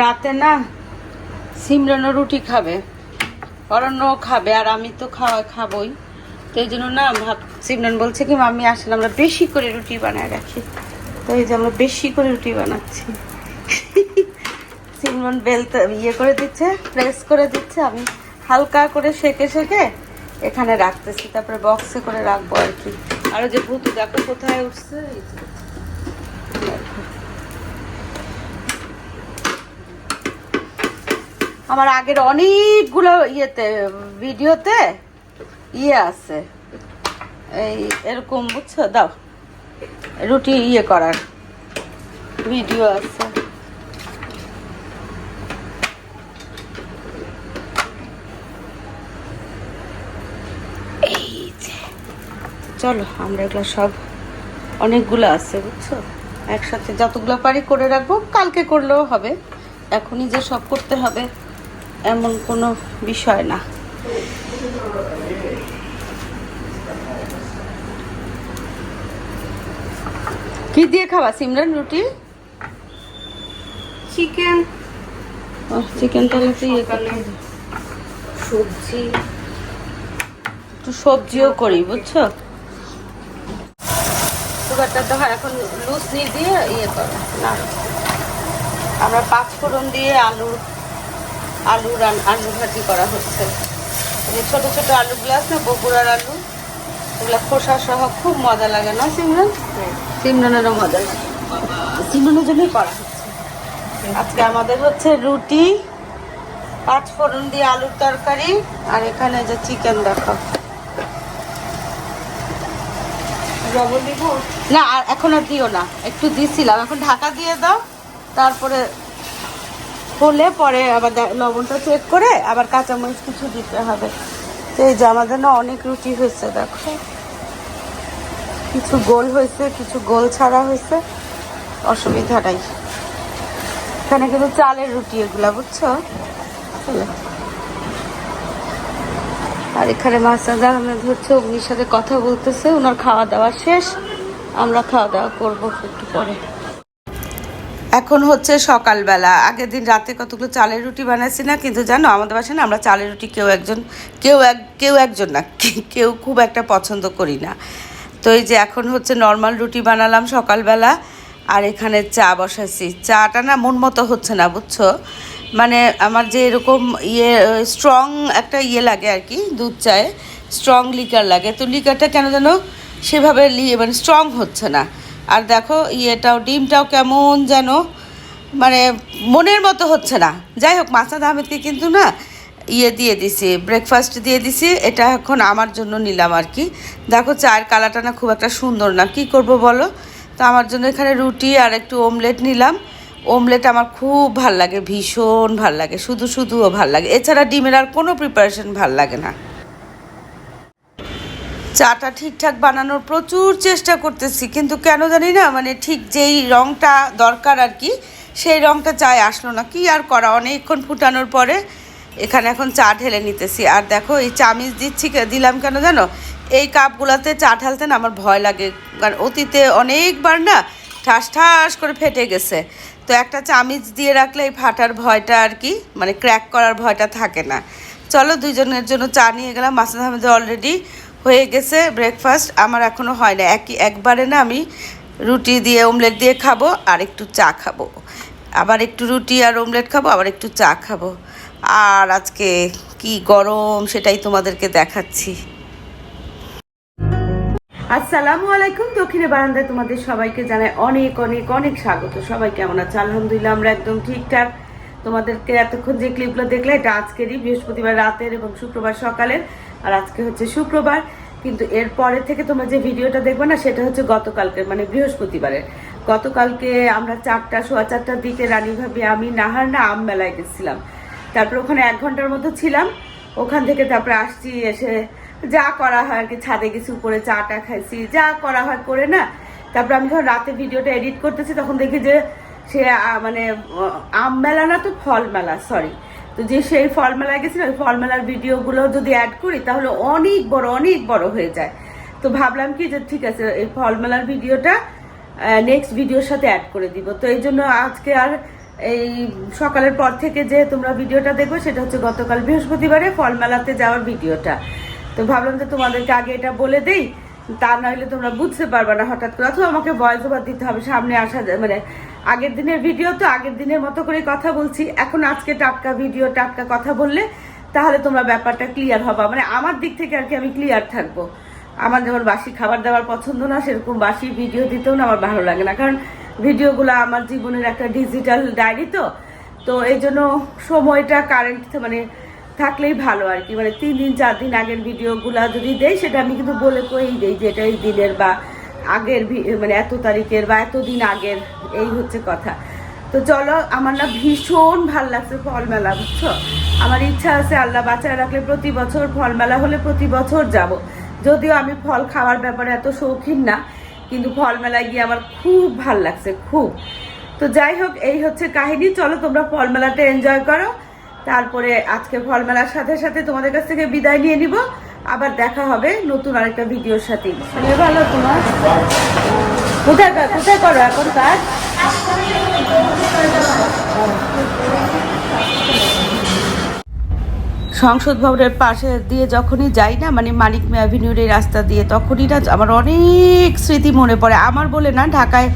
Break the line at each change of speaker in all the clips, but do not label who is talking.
রাতে না সিমরানও রুটি খাবে অরণ্য খাবে, আর আমি তো খাওয়া খাবই। তো এই জন্য না ভাব সিমরান বলছে কি, মাম্মি আসলে আমরা বেশি করে রুটি বানায় রাখি। তো এই যে আমরা বেশি করে রুটি বানাচ্ছি। সিমরান বেলতে ইয়ে করে দিচ্ছে, প্রেস করে দিচ্ছে, আমি হালকা করে সেকে সেকে এখানে রাখতেছি, তারপরে বক্সে করে রাখব আর কি। আর যে ভুতু দেখো, কোথায় উঠছে এই যে। দেখো। আমার আগের অনেকগুলো ইয়েতে, ভিডিওতে ইয়ে আছে। এই এরকম, বুঝছ? দাও। রুটি ইয়ে করার ভিডিও আছে। চলো, আমরা এগুলো সব অনেকগুলো আছে, বুঝছ? একসাথে যতগুলো পারি করে রাখব, কালকে করলেও হবে। এখনই যে সব করতে হবে। এমন কোনো বিষয় না। কি দিয়ে খাবা সিমরান রুটি?
চিকেন
চিকেন তাহলে তো ইয়ে
সবজি।
একটু সবজিও করি বুঝছ? সুগারটা তো এখন লুচনি দিয়ে ইয়ে করে না আমরা পাঁচ ফোড়ন দিয়ে আলু আলু রান আলু ভাজি করা হচ্ছে। ছোট ছোট আলুগুলো আছে না বগুড়ার আলু ওগুলো খোসা সহ খুব মজা লাগে না সিমরান? সিমরানেরও মজা লাগে। সিমরানের জন্যই করা হচ্ছে। আজকে আমাদের হচ্ছে রুটি পাঁচ ফোড়ন দিয়ে আলুর তরকারি আর এখানে যে চিকেন দেখো। না আর এখন আর দিও না। একটু দিছিলাম এখন ঢাকা দিয়ে দাও তারপরে হলে পরে আবার লবণটা চেক করে আবার কাঁচামরিচ কিছু দিতে হবে। এই যে আমাদের না অনেক রুটি হয়েছে, দেখো। কিছু গোল হয়েছে, কিছু গোল ছাড়া হয়েছে। অসুবিধা নাই এখানে কিন্তু চালের রুটি এগুলা, বুঝছ। আর এখানে মাসাদ আহমেদ হচ্ছে অগ্নির সাথে কথা বলতেছে ওনার খাওয়া দাওয়া শেষ। আমরা খাওয়া দাওয়া করব একটু পরে। এখন হচ্ছে সকালবেলা। আগের দিন রাতে কতগুলো চালের রুটি বানাইছি না, কিন্তু জানো আমাদের বাসায় না আমরা চালের রুটি কেউ একজন, কেউ এক, কেউ একজন না, কেউ খুব একটা পছন্দ করি না। তো এই যে এখন হচ্ছে নর্মাল রুটি বানালাম সকালবেলা, আর এখানে চা বসাইছি। চাটা না মন মতো হচ্ছে না, বুঝছ? মানে আমার যে এরকম ইয়ে স্ট্রং একটা ইয়ে লাগে আর কি, দুধ চায়ে স্ট্রং লিকার লাগে। তো লিকারটা কেন যেন সেভাবে মানে স্ট্রং হচ্ছে না। আর দেখো, ইয়েটাও, ডিমটাও কেমন যেন মানে মনের মতো হচ্ছে না। যাই হোক মাসাদ আহমেদকে কিন্তু না ইয়ে দিয়ে দিছি ব্রেকফাস্ট দিয়ে দিছি, এটা এখন আমার জন্য নিলাম আর কি। দেখো, চায়ের কালারটা না খুব একটা সুন্দর না। কি করব বলো? তো আমার জন্য এখানে রুটি আর একটু ওমলেট নিলাম। ওমলেট আমার খুব ভালো লাগে, ভীষণ ভালো লাগে, শুধু শুধুও ভালো লাগে। এছাড়া ডিমের আর কোনো প্রিপারেশন ভালো লাগে না। চাটা ঠিকঠাক বানানোর প্রচুর চেষ্টা করতেছি, কিন্তু কেন জানি না মানে ঠিক যেই রঙটা দরকার আর কি, সেই রঙটা চায় আসলো না। কি আর করা, অনেকক্ষণ ফুটানোর পরে এখানে এখন চা ঢেলে নিতেছি। আর দেখো, এই চামিচ দিচ্ছি দিলাম কেন জানো? এই কাপগুলোতে চা ঢালতে না আমার ভয় লাগে, কারণ অতীতে অনেকবার না ঠাস ঠাস করে ফেটে গেছে। তো একটা চামিচ দিয়ে রাখলে এই ফাটার ভয়টা আর কি মানে ক্র্যাক করার ভয়টা থাকে না। চলো দুইজনের জন্য চা নিয়ে গেলাম মাসুদ আহমেদ অলরেডি হয়ে গেছে ব্রেকফাস্ট আমার এখনও হয় না। একই, একবারে না আমি রুটি দিয়ে ওমলেট দিয়ে খাব আর একটু চা খাব। আবার একটু রুটি আর ওমলেট খাব, আবার একটু চা খাব। আর আজকে কি গরম সেটাই তোমাদেরকে দেখাচ্ছি। আসসালামু আলাইকুম, দক্ষিণে বারান্দায় তোমাদের সবাইকে জানাই অনেক অনেক অনেক স্বাগত। সবাই কেমন আছে? আলহামদুলিল্লাহ, আমরা একদম ঠিকঠাক। তোমাদেরকে এতক্ষণ যে ক্লিপগুলো দেখলে, এটা আজকেরই বৃহস্পতিবার রাতের এবং শুক্রবার সকালের। আর আজকে হচ্ছে শুক্রবার, কিন্তু এর পরে থেকে তোমরা যে ভিডিওটা দেখবে না, সেটা হচ্ছে গতকালকে মানে বৃহস্পতিবারের গতকালকে আমরা চারটা, সোয়া চারটার দিকে রানী ভাবি, আমি, নাহার না, আম মেলায় গেছিলাম। তারপর ওখানে এক ঘণ্টার মতো ছিলাম। ওখান থেকে তারপরে আসছি, এসে যা করা হয় আর কি, ছাদে গেছি, উপরে চা টা খাইছি, যা করা হয় করে না। তারপর আমি যখন রাতে ভিডিওটা এডিট করতেছি, তখন দেখি যে সে মানে আম মেলা না তো ফল মেলা সরি তো যে সেই ফল মেলায় গেছিল, ওই ফল ভিডিওগুলো যদি অ্যাড করি, তাহলে অনেক বড় অনেক বড় হয়ে যায়। তো ভাবলাম কি যে ঠিক আছে, এই ফল মেলার ভিডিওটা নেক্সট ভিডিওর সাথে অ্যাড করে দিব। তো এই জন্য আজকে আর এই সকালের পর থেকে যে তোমরা ভিডিওটা দেখবে, সেটা হচ্ছে গতকাল বৃহস্পতিবারে ফল মেলাতে যাওয়ার ভিডিওটা। তো ভাবলাম যে তোমাদেরকে আগে এটা বলে দেই, তা নইলে তোমরা বুঝতে পারবে না, হঠাৎ করে। অথবা আমাকে ওভার দিতে হবে, সামনে আসা মানে আগের দিনের ভিডিও তো আগের দিনের মতো করে কথা বলছি। এখন আজকে টাটকা ভিডিও টাটকা কথা বললে তাহলে তোমরা ব্যাপারটা ক্লিয়ার হবা। মানে আমার দিক থেকে আর কি আমি ক্লিয়ার থাকব। আমার যেমন বাসি খাবার দাবার পছন্দ না, সেরকম বাসি ভিডিও দিতেও না আমার ভালো লাগে না। কারণ ভিডিওগুলো আমার জীবনের একটা ডিজিটাল ডায়েরি তো। তো এই জন্য সময়টা কারেন্ট মানে থাকলেই ভালো আর কি। মানে তিন দিন, চার দিন আগের ভিডিওগুলো যদি দেই, সেটা আমি কিন্তু বলে করেই দেই যে এটা এই দিনের বা আগের মানে এত তারিখের বা এতদিন আগের, এই হচ্ছে কথা। তো চলো, আমার না ভীষণ ভালো লাগছে ফল মেলা বুঝছ? আমার ইচ্ছা আছে আল্লাহ বাঁচায় রাখলে প্রতি বছর ফল মেলা হলে প্রতি বছর যাব। যদিও আমি ফল খাওয়ার ব্যাপারে এত শৌখিন না, কিন্তু ফল মেলায় গিয়ে আমার খুব ভালো লাগছে, খুব। তো যাই হোক, এই হচ্ছে কাহিনী। চলো, তোমরা ফল মেলাটা এনজয় করো। তারপরে আজকে ফল মেলার সাথে সাথে তোমাদের কাছ থেকে বিদায় নিয়ে নিব। আবার দেখা হবে নতুন আরেকটা ভিডিওর সাথে। ভালো, তোমার? কোথায় কোথায় করো এখন কাজ? সংসদ ভবনের পাশে দিয়ে যখনই যাই না মানে মানিক অ্যাভিনিউর এই রাস্তা দিয়ে, তখনই না, আমার অনেক স্মৃতি মনে পড়ে। আমার বলে না, ঢাকায়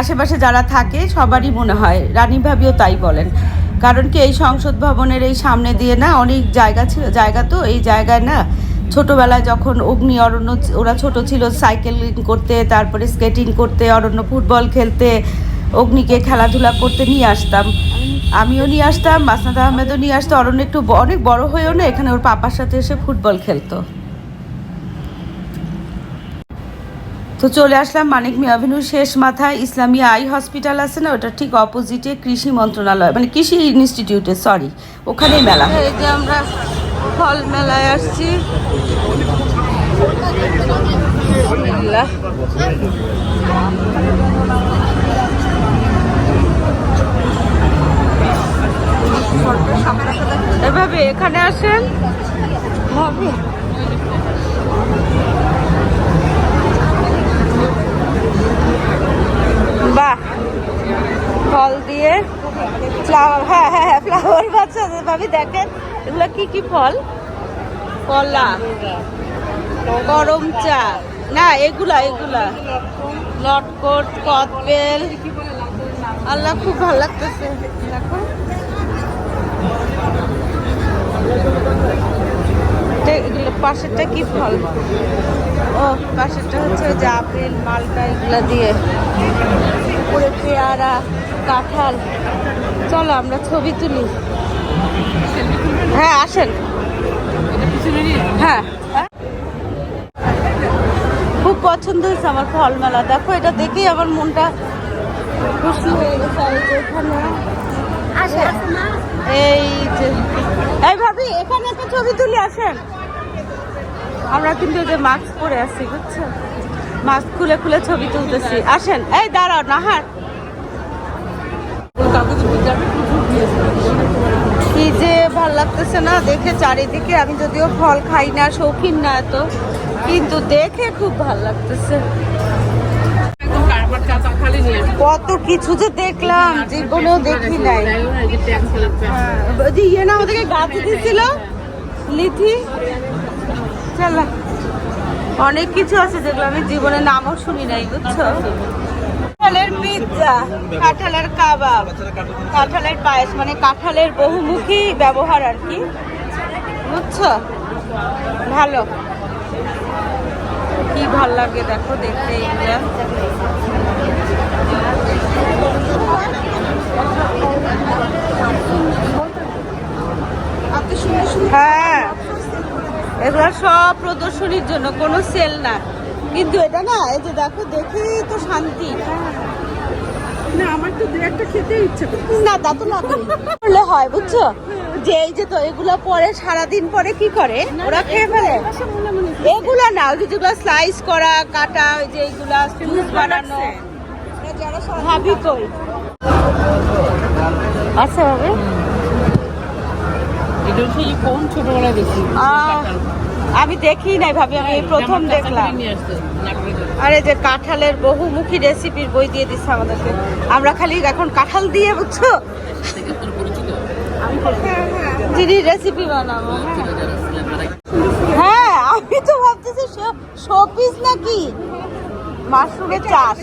আশেপাশে যারা থাকে, সবারই মনে হয়, রানী ভাবিও তাই বলেন। কারণ কি, এই সংসদ ভবনের এই সামনে দিয়ে না, অনেক জায়গা ছিল, জায়গা তো, এই জায়গায় না ছোটবেলায় যখন অগ্নি অরণ্য ওরা ছোট ছিল, সাইকেলিং করতে, তারপরে স্কেটিং করতে, অরণ্য ফুটবল খেলতে, অগ্নিকে খেলাধুলা করতে নিয়ে আসতাম। আমিও নিয়ে আসতাম, মাসনাদ আহমেদও নিয়ে আসতো, অরণ্য একটু অনেক বড় হয়েও না, এখানে ওর পাপার সাথে এসে ফুটবল খেলতো। তো চলে আসলাম মানিক অ্যাভিনিউর শেষ মাথায়। ইসলামী আই হসপিটাল আছে না, ওটা ঠিক অপোজিটে কৃষি মন্ত্রণালয় মানে কৃষি ইনস্টিটিউটে সরি ওখানেই মেলা যে আমরা ফল মেলায় আসছি। এভাবে এখানে আসেন? ভাবি। বাহ। ফল দিয়ে ফ্লাওয়ার হ্যাঁ হ্যাঁ হ্যাঁ ফ্লাওয়ার বাচ্চা ভাবি দেখেন। এগুলো কি কি ফল? কলা। গরম চা। না, এগুলা এগুলা। লটকট, কদবেল। আল্লাহ, খুব ভালো লাগতেছে। দেখো পাশেরটা কি ফল? ও, পাশেরটা হচ্ছে ওই যে আপেল, মালটা, এগুলা দিয়ে। উপরে পেয়ারা, কাঁঠাল। চলো, আমরা ছবি তুলি। হ্যাঁ আসেন। হ্যাঁ। হ্যাঁ। খুব পছন্দ হয়েছে আমার ফল মেলা দেখো এটা দেখেই আমার মনটা খুশি হয়ে গেছে এখানে। এই যে এই ভাবি এখানে একটা ছবি তুলি আসেন। আমরা কিন্তু এই যে মাস্ক পরে আছি বুঝছ মাস্ক খুলে খুলে ছবি তুলতেছি। আসেন এই দাঁড়াও না হাট কি যে ভালো লাগতেছে না দেখে চারিদিকে আমি যদিও ফল খাই না শৌখিন না এত কিন্তু দেখে খুব ভালো লাগতেছে। কত কিছু যে দেখলাম জীবনেও দেখি নাই। ইয়ে না আমাদেরকে গাছ দিয়েছিল লিথি। চলো অনেক কিছু আছে যেগুলো আমি জীবনে নামও শুনি নাই বুঝছ? কাঁঠালের পিৎজা কাঁঠালের কাবাব কাঁঠালের পায়েস মানে কাঁঠালের বহুমুখী ব্যবহার আর কি। বুঝছ? ভালো। কি ভালো লাগে দেখো দেখতে হ্যাঁ এগুলো সব প্রদর্শনীর জন্য কোনো সেল না। কিন্তু এটা না এই যে দেখো দেখেই তো শান্তি।
না আমার তো দু একটা খেতে ইচ্ছে করে।
না তা তো লাগে করলে হয় বুঝছ? যে এই যে তো এগুলো পরে সারাদিন পরে কি করে? ওরা খেয়ে ফেলে। এগুলা না ওই যেগুলো স্লাইস করা কাটা ওই যে এগুলা জুস বানানো। ভাবি কই? আচ্ছা ভাবে
এগুলো সেই কোন ছোটবেলায় দেখি
আহ আমি দেখি নাই ভাবি আমি এই প্রথম দেখলাম। আরে যে কাঁঠালের বহুমুখী রেসিপির বই দিয়ে দিচ্ছে আমাদেরকে। আমরা খালি এখন কাঁঠাল দিয়ে বুঝছ? যিনি রেসিপি বানাবো হ্যাঁ। আমি তো ভাবতেছি শোপিস নাকি? মাশরুমের চাষ।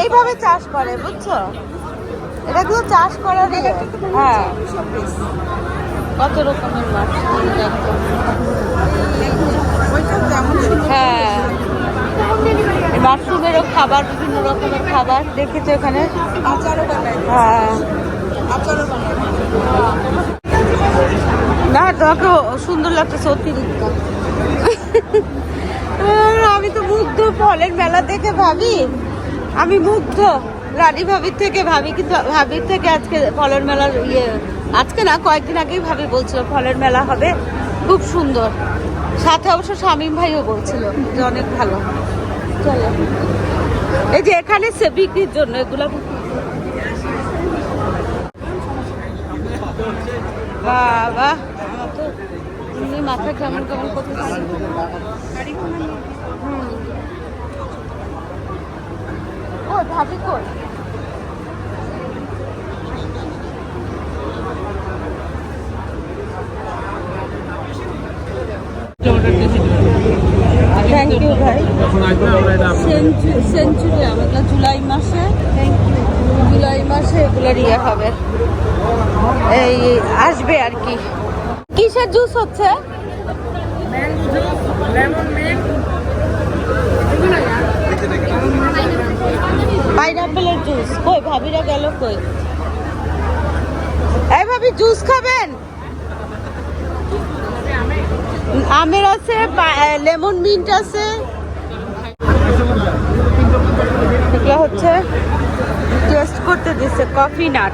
এইভাবে চাষ করে বুঝছ? এটা কিন্তু চাষ করার। হ্যাঁ। কত রকমের হ্যাঁ। মাশরুমেরও খাবার বিভিন্ন রকমের খাবার দেখেছ এখানে? হ্যাঁ। না তোমাকে সুন্দর লাগতেছে অতিরিক্ত। আমি তো মুগ্ধ ফলের মেলা দেখে ভাবি। আমি মুগ্ধ রানী ভাবির থেকে ভাবি কিন্তু ভাবির থেকে আজকে ফলের মেলার ইয়ে আজকে না, কয়েকদিন আগেই ভাবি বলছিল ফলের মেলা হবে। খুব সুন্দর। সাথে অবশ্য শামীম ভাইও বলছিল যে অনেক ভালো। চলো। এই যে এখানে সে বিক্রির জন্য এগুলা বাবা মাথা কেমন কেমন করতেছে। ও, ভাবি কই? ইউ ভাই। সেঞ্চুরি আমাদের জুলাই মাসে। জুলাই মাসে এগুলোর ইয়ে হবে। এই আসবে আর কি। কিসের জুস হচ্ছে? পাইনাপেলের জুস। কই ভাবিরা গেল কই? এই ভাবি জুস খাবেন? আমের আছে লেমন মিন্ট আছে। হচ্ছে টেস্ট করতে দিচ্ছে কফি নাট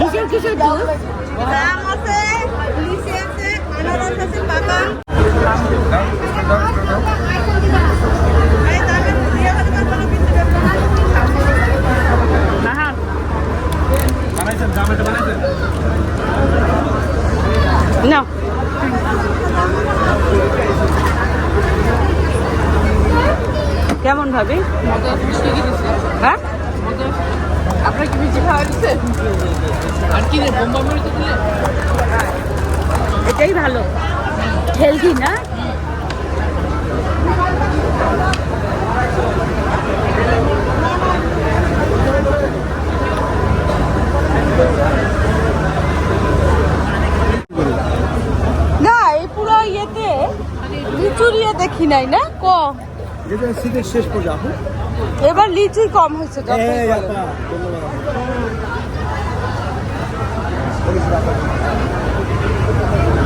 কিসের কিসের জুস
আম আছে লিচি আছে আনারস আছে বাদাম এই দামের দিয়ে হলে তার কোনো কিছু ব্যাপার না।
না কেমন ভাবি? হ্যাঁ?
আপনার কি মিষ্টি খাওয়া দিচ্ছে
আর কি
এটাই ভালো। হেলদি না না এই পুরো ইয়েতে লিচুর ইয়ে দেখি নাই না? ক?
যেটা শীতের শেষ আপু।
এবার লিচুই কম হয়েছে।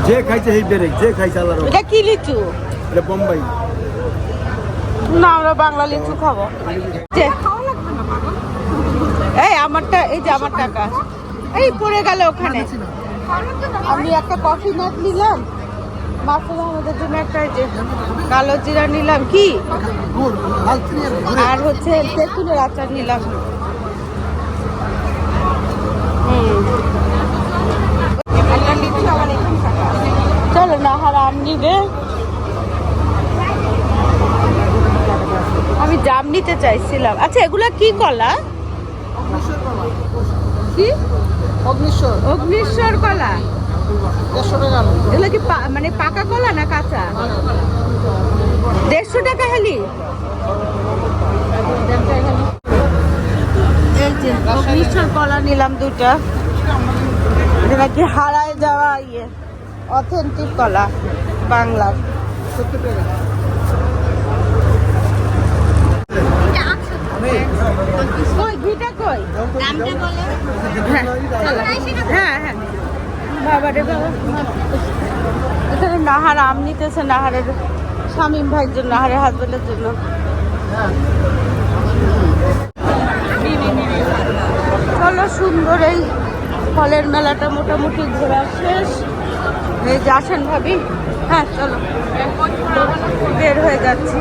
যে খাইছে সেই বেরেক যে খাইছে রহমত।
এটা কি লিচু?
এটা বোম্বাই।
না আমরা বাংলা লিচু খাব। এই আমারটা এই যে আমার টাকা এই পড়ে গেল ওখানে। আমি একটা কফি নাট নিলাম। মাসুদ আমাদের জন্য একটা যে কালো জিরা নিলাম কি? আর হচ্ছে তেঁতুলের আচার নিলাম। চলো না হার আম নিবে। আমি জাম নিতে চাইছিলাম। আচ্ছা এগুলা কি কলা? কি?
অগ্নিশ্বর
অগ্নিশ্বর কলা?
দেড়শো টাকা
এগুলো কি পা- মানে পাকা কলা না কাঁচা? দেড়শো টাকা হেলি। এই যে কলা নিলাম দুটা এটা নাকি হারায় যাওয়া ইয়ে? অথেন্টিক কলা বাংলার। কই ঘিটা কই? চলো। হ্যাঁ হ্যাঁ। বাবা রে বাবা। এখানে নাহার আম নিতেছে, নাহারের শামীম ভাইয়ের জন্য, নাহারের হাজবেন্ডের জন্য। চলো সুন্দর এই ফলের মেলাটা মোটামুটি ঘোরা শেষ। এই যে আসেন ভাবি। হ্যাঁ চলো। বের হয়ে যাচ্ছি।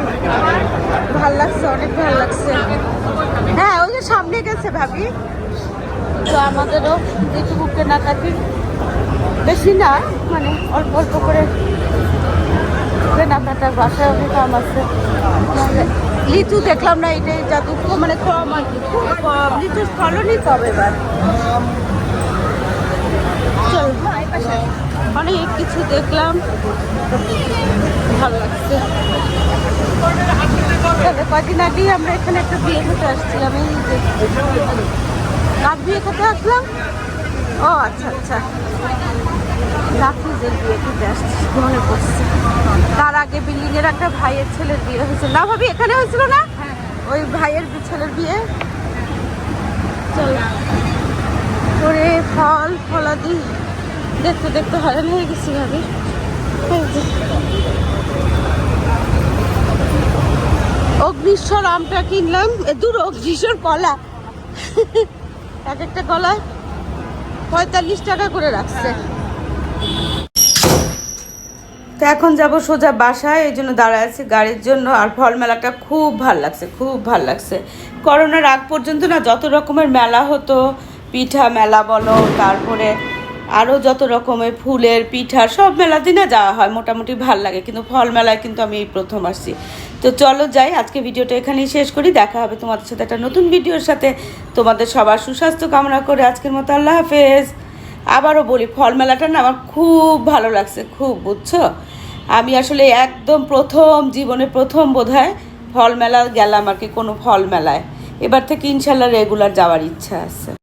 ভালো লাগছে, অনেক ভালো লাগছে। হ্যাঁ ওই যে সামনে গেছে ভাবি। তো আমাদেরও যেটুকু কেনাকাটি বেশি না মানে অল্প অল্প করে কেনাকাটার বাসায় অনেক কাম আছে। লিচু দেখলাম না, এটাই যা দুঃখ মানে কম আর কি, খুব কম। লিচুর ফলনই কম এবার অনেক কিছু দেখলাম। ভালো লাগছে। কদিন আগেই আমরা এখানে একটা বিয়ে খেতে আসছিলাম, এই যে। বিয়ে খেতে আসলাম? ও আচ্ছা আচ্ছা। রাফিজের বিয়ে খেতে আসছি মনে পড়ছে। তার আগে বিল্ডিং এর একটা ভাইয়ের ছেলের বিয়ে হয়েছিল। না ভাবি, এখানে হয়েছিল না? ওই ভাইয়ের ছেলের বিয়ে? চল। করে ফল, ফলাদি। দেখতে দেখতে হয়রান হয়ে গেছি ভাবি। অগ্নিশ্বর আমটা কিনলাম। দূর, অগ্নিশ্বর কলা। এক একটা কলায় পঁয়তাল্লিশ টাকা করে রাখছে। তো এখন যাব সোজা বাসায়, এই জন্য দাঁড়ায় আছি গাড়ির জন্য। আর ফল মেলাটা খুব ভালো লাগছে, খুব ভালো লাগছে। করোনার আগ পর্যন্ত না যত রকমের মেলা হতো, পিঠা মেলা বলো, তারপরে আরও যত রকমের ফুলের পিঠার সব মেলাতে না যাওয়া হয়, মোটামুটি ভালো লাগে। কিন্তু ফল মেলায় কিন্তু আমি এই প্রথম আসছি। তো চলো যাই, আজকে ভিডিওটা এখানেই শেষ করি। দেখা হবে তোমাদের সাথে একটা নতুন ভিডিওর সাথে। তোমাদের সবার সুস্বাস্থ্য কামনা করে আজকের মতো আল্লাহ হাফেজ। আবারও বলি ফল মেলাটা না আমার খুব ভালো লাগছে, খুব, বুঝছ? আমি আসলে একদম প্রথম জীবনে প্রথম বোধহয় ফল মেলা গেলাম আর কি কোনো ফল মেলায় এবার থেকে ইনশাল্লাহ রেগুলার যাওয়ার ইচ্ছা আছে।